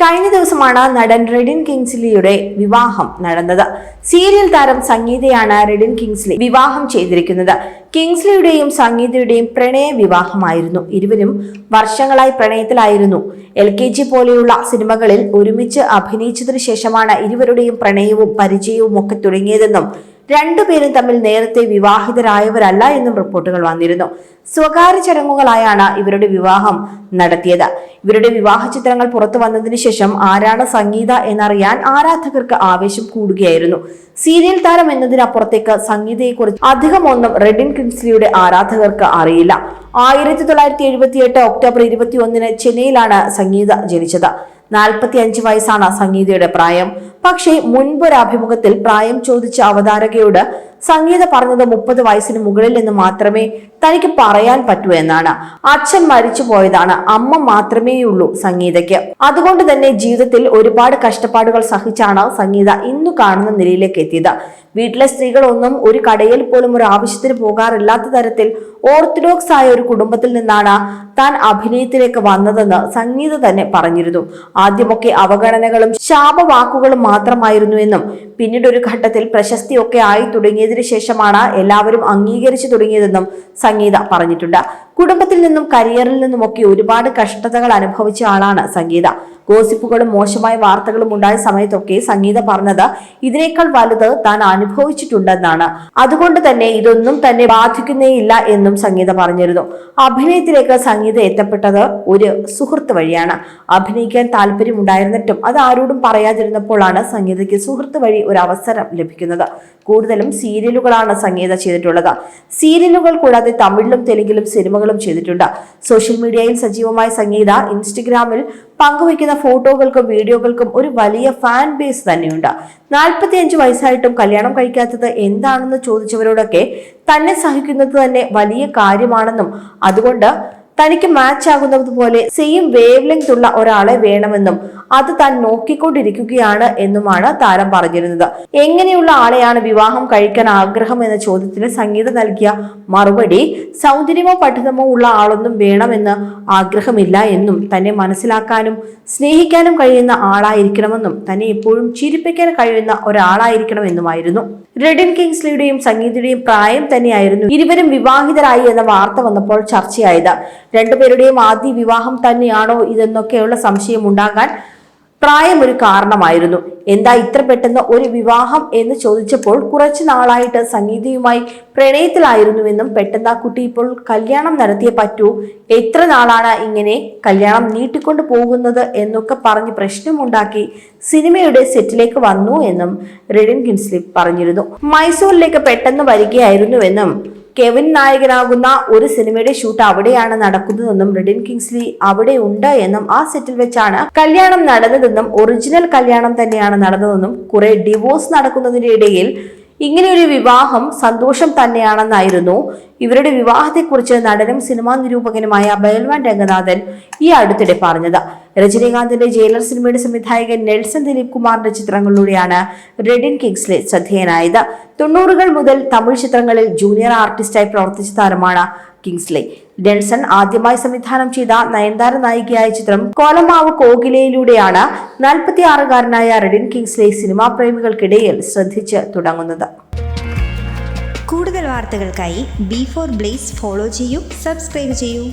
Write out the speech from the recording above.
കഴിഞ്ഞ ദിവസമാണ് നടൻ റെഡിൻ കിങ്സ്ലിയുടെ വിവാഹം നടന്നത്. സീരിയൽ താരം സംഗീതയാണ് റെഡിൻ കിങ്സ്ലി വിവാഹം ചെയ്തിരിക്കുന്നത്. കിങ്സ്ലിയുടെയും സംഗീതയുടെയും പ്രണയ വിവാഹമായിരുന്നു. ഇരുവരും വർഷങ്ങളായി പ്രണയത്തിലായിരുന്നു. എൽ കെ ജി പോലെയുള്ള സിനിമകളിൽ ഒരുമിച്ച് അഭിനയിച്ചതിനു ശേഷമാണ് ഇരുവരുടെയും പ്രണയവും പരിചയവും ഒക്കെ തുടങ്ങിയതെന്നും രണ്ടുപേരും തമ്മിൽ നേരത്തെ വിവാഹിതരായവരല്ല എന്നും റിപ്പോർട്ടുകൾ വന്നിരുന്നു. സ്വകാര്യ ചടങ്ങുകളായാണ് ഇവരുടെ വിവാഹം നടത്തിയത്. ഇവരുടെ വിവാഹ ചിത്രങ്ങൾ പുറത്തു വന്നതിന് ശേഷം ആരാണ് സംഗീത എന്നറിയാൻ ആരാധകർക്ക് ആവേശം കൂടുകയായിരുന്നു. സീരിയൽ താരം എന്നതിനപ്പുറത്തേക്ക് സംഗീതയെക്കുറിച്ച് അധികമൊന്നും റെഡിൻ കിൻസ്ലിയുടെ ആരാധകർക്ക് അറിയില്ല. ആയിരത്തി തൊള്ളായിരത്തി എഴുപത്തിയെട്ട് ഒക്ടോബർ ഇരുപത്തി ഒന്നിന് ചെന്നൈയിലാണ് സംഗീത ജനിച്ചത്. നാൽപ്പത്തി അഞ്ച് വയസ്സാണ് സംഗീതയുടെ പ്രായം. പക്ഷേ മുൻപൊരാഭിമുഖത്തിൽ പ്രായം ചോദിച്ച അവതാരകയോട് സംഗീത പറഞ്ഞത് മുപ്പത് വയസ്സിന് മുകളിൽ എന്ന് മാത്രമേ തനിക്ക് പറയാൻ പറ്റൂ എന്നാണ്. അച്ഛൻ മരിച്ചു പോയതാണ്. അമ്മ മാത്രമേയുള്ളൂ സംഗീതയ്ക്ക്. അതുകൊണ്ട് തന്നെ ജീവിതത്തിൽ ഒരുപാട് കഷ്ടപ്പാടുകൾ സഹിച്ചാണ് സംഗീത ഇന്നു കാണുന്ന നിലയിലേക്ക് എത്തിയത്. വീട്ടിലെ സ്ത്രീകളൊന്നും ഒരു കടയിൽ പോലും ഒരു ആവശ്യത്തിന് പോകാറില്ലാത്ത തരത്തിൽ ഓർത്തഡോക്സ് ആയ ഒരു കുടുംബത്തിൽ നിന്നാണ് താൻ അഭിനയത്തിലേക്ക് വന്നതെന്ന് സംഗീത തന്നെ പറഞ്ഞിരുന്നു. ആദ്യമൊക്കെ അവഗണനകളും ശാപവാക്കുകളും മാത്രമായിരുന്നു എന്നും പിന്നീട് ഒരു ഘട്ടത്തിൽ പ്രശസ്തിയൊക്കെ ആയി തുടങ്ങിയതിനു ശേഷമാണ് എല്ലാവരും അംഗീകരിച്ചു തുടങ്ങിയതെന്നും സംഗീത പറഞ്ഞിട്ടുണ്ട്. കുടുംബത്തിൽ നിന്നും കരിയറിൽ നിന്നും ഒക്കെ ഒരുപാട് കഷ്ടതകൾ അനുഭവിച്ച ആളാണ് സംഗീത. ഗോസിപ്പുകളും മോശമായ വാർത്തകളും ഉണ്ടായ സമയത്തൊക്കെ സംഗീത പറഞ്ഞത് ഇതിനേക്കാൾ വലുത് താൻ അനുഭവിച്ചിട്ടുണ്ടെന്നാണ്. അതുകൊണ്ട് തന്നെ ഇതൊന്നും തന്നെ ബാധിക്കുന്നേയില്ല എന്നും സംഗീത പറഞ്ഞിരുന്നു. അഭിനയത്തിലേക്ക് സംഗീത എത്തപ്പെട്ടത് ഒരു സുഹൃത്ത് വഴിയാണ്. അഭിനയിക്കാൻ താല്പര്യമുണ്ടായിരുന്നിട്ടും അത് ആരോടും പറയാതിരുന്നപ്പോഴാണ് സംഗീതയ്ക്ക് സുഹൃത്ത് വഴി ഒരു അവസരം ലഭിക്കുന്നത്. കൂടുതലും സീരിയലുകളാണ് സംഗീത ചെയ്തിട്ടുള്ളത്. സീരിയലുകൾ കൂടാതെ തമിഴിലും തെലുങ്കിലും സിനിമകളും ചെയ്തിട്ടുണ്ട്. സോഷ്യൽ മീഡിയയിൽ സജീവമായ സംഗീത ഇൻസ്റ്റഗ്രാമിൽ പങ്കുവയ്ക്കുന്ന ഫോട്ടോകൾക്കും വീഡിയോകൾക്കും ഒരു വലിയ ഫാൻ ബേസ് തന്നെയുണ്ട്. നാൽപ്പത്തി അഞ്ച് വയസ്സായിട്ടും കല്യാണം കഴിക്കാത്തത് എന്താണെന്ന് ചോദിച്ചവരോടൊക്കെ തന്നെ സഹിക്കുന്നത് തന്നെ വലിയ കാര്യമാണെന്നും അതുകൊണ്ട് തനിക്ക് മാച്ച് ആകുന്നതുപോലെ സെയിം വേവ് ലെങ്ത് ഉള്ള ഒരാളെ വേണമെന്നും അത് താൻ നോക്കിക്കൊണ്ടിരിക്കുകയാണ് എന്നുമാണ് താരം പറഞ്ഞിരുന്നത്. എങ്ങനെയുള്ള ആളെയാണ് വിവാഹം കഴിക്കാൻ ആഗ്രഹം എന്ന ചോദ്യത്തിന് സംഗീത നൽകിയ മറുപടി സൗന്ദര്യമോ പഠിതമോ ഉള്ള ആളൊന്നും വേണമെന്ന് ആഗ്രഹമില്ല എന്നും തന്നെ മനസ്സിലാക്കാനും സ്നേഹിക്കാനും കഴിയുന്ന ആളായിരിക്കണമെന്നും തന്നെ എപ്പോഴും ചിരിപ്പിക്കാൻ കഴിയുന്ന ഒരാളായിരിക്കണമെന്നുമായിരുന്നു. റെഡിൻ കിങ്സ്ലിയുടെയും സംഗീതയുടെയും പ്രായം തന്നെയായിരുന്നു ഇരുവരും വിവാഹിതരായി എന്ന വാർത്ത വന്നപ്പോൾ ചർച്ചയായത്. രണ്ടുപേരുടെയും ആദ്യ വിവാഹം തന്നെയാണോ ഇതെന്നൊക്കെയുള്ള സംശയം ഉണ്ടാകാൻ പ്രായം ഒരു കാരണമായിരുന്നു. എന്താ ഇത്ര പെട്ടെന്ന് ഒരു വിവാഹം എന്ന് ചോദിച്ചപ്പോൾ കുറച്ചു നാളായിട്ട് സംഗീതയുമായി പ്രണയത്തിലായിരുന്നുവെന്നും പെട്ടെന്ന് ആ കുട്ടി ഇപ്പോൾ കല്യാണം നടത്തിയേ പറ്റൂ. എത്ര നാളാണ് ഇങ്ങനെ കല്യാണം നീട്ടിക്കൊണ്ടു പോകുന്നത് എന്നൊക്കെ പറഞ്ഞ് പ്രശ്നമുണ്ടാക്കി സിനിമയുടെ സെറ്റിലേക്ക് വന്നു എന്നും റെഡിൻ കിൻസ്ലി പറഞ്ഞിരുന്നു. മൈസൂരിലേക്ക് പെട്ടെന്ന് വരികയായിരുന്നുവെന്നും കെവിൻ നായകനാകുന്ന ഒരു സിനിമയുടെ ഷൂട്ട് അവിടെയാണ് നടക്കുന്നതെന്നും റിഡിൻ കിങ്സ്ലി അവിടെ ഉണ്ട് എന്നും ആ സെറ്റിൽ വെച്ചാണ് കല്യാണം നടന്നതെന്നും ഒറിജിനൽ കല്യാണം തന്നെയാണ് നടന്നതെന്നും കുറെ ഡിവോഴ്സ് നടക്കുന്നതിന്റെ ഇടയിൽ ഇങ്ങനെയൊരു വിവാഹം സന്തോഷം തന്നെയാണെന്നായിരുന്നു. ഇവരുടെ വിവാഹത്തെക്കുറിച്ച് നടനും സിനിമാ നിരൂപകനുമായ ബയൽവാൻ രംഗനാഥൻ ഈ അടുത്തിടെ പറഞ്ഞത്. രജനീകാന്തിന്റെ ജയിലർ സിനിമയുടെ സംവിധായകൻ നെൽസൺ ദിലീപ് കുമാറിന്റെ ചിത്രങ്ങളിലൂടെയാണ് റെഡിൻ കിങ്സ്ലെ ശ്രദ്ധേയനായത്. തൊണ്ണൂറുകൾ മുതൽ തമിഴ് ചിത്രങ്ങളിൽ ജൂനിയർ ആർട്ടിസ്റ്റായി പ്രവർത്തിച്ച താരമാണ് കിങ്സ്ലെ. ഡെൻസൺ ആദ്യമായി സംവിധാനം ചെയ്ത നയൻതാര നായികയായ ചിത്രം കോലമാവ് കോകിലയിലൂടെയാണ് നാൽപ്പത്തി ആറുകാരനായ റെഡിൻ കിങ്സ്ലെ സിനിമാ പ്രേമികൾക്കിടയിൽ ശ്രദ്ധിച്ച് തുടങ്ങുന്നത്. കൂടുതൽ വാർത്തകൾക്കായി ബി ഫോർ ബ്ലേസ് ഫോളോ ചെയ്യൂ സബ്സ്ക്രൈബ് ചെയ്യൂ.